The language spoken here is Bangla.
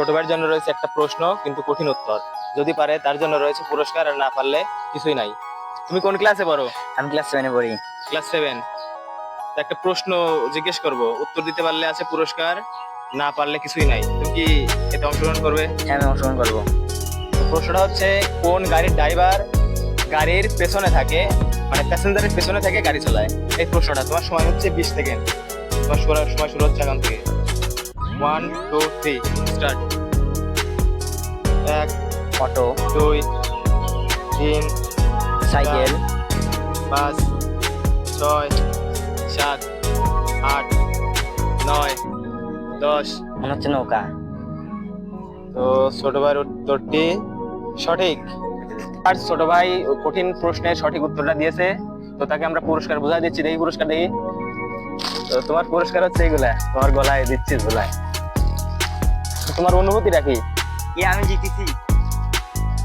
ছোট ভাইয়ের জন্য রয়েছে একটা প্রশ্ন কিন্তু কঠিন উত্তর। যদি পারে তার জন্য রয়েছে পুরস্কার আর না পারলে কিছুই নাই। তুমি কোন ক্লাসে পড়ো? আমি ক্লাস সেভেনে পড়ি। ক্লাস সেভেন একটা প্রশ্ন জিজ্ঞেস করব। উত্তর দিতে পারলে আছে পুরস্কার না পারলে কিছুই নাই। তুমি কি এতে অংশগ্রহণ করবে? হ্যাঁ আমি অংশগ্রহণ করব। প্রশ্নটা হচ্ছে কোন গাড়ির ড্রাইভার গাড়ির পেছনে থাকে মানে প্যাসেঞ্জারের পেছনে থেকে গাড়ি চালায়? এই প্রশ্নটা। তোমার সময় হচ্ছে বিশ সেকেন্ড। তোমার সময় শুরু হচ্ছে এখান থেকে। One two three start. এক অটো। দুই তিন সাইকেল। পাঁচ ছয় সাত আট নয় দশ। মনে হচ্ছে নৌকা। তো ছোট ভাইয়ের উত্তরটি সঠিক। আর ছোট ভাই কঠিন প্রশ্নের সঠিক উত্তরটা দিয়েছে। তো তাকে আমরা পুরস্কার বোঝাই দিচ্ছি। দেখি পুরস্কার দেখি। তো তোমার পুরস্কার হচ্ছে এইগুলা। তোমার গলায় দিচ্ছি গলায় তোমার অনুভূতিটা কি? আমি জিতেছি।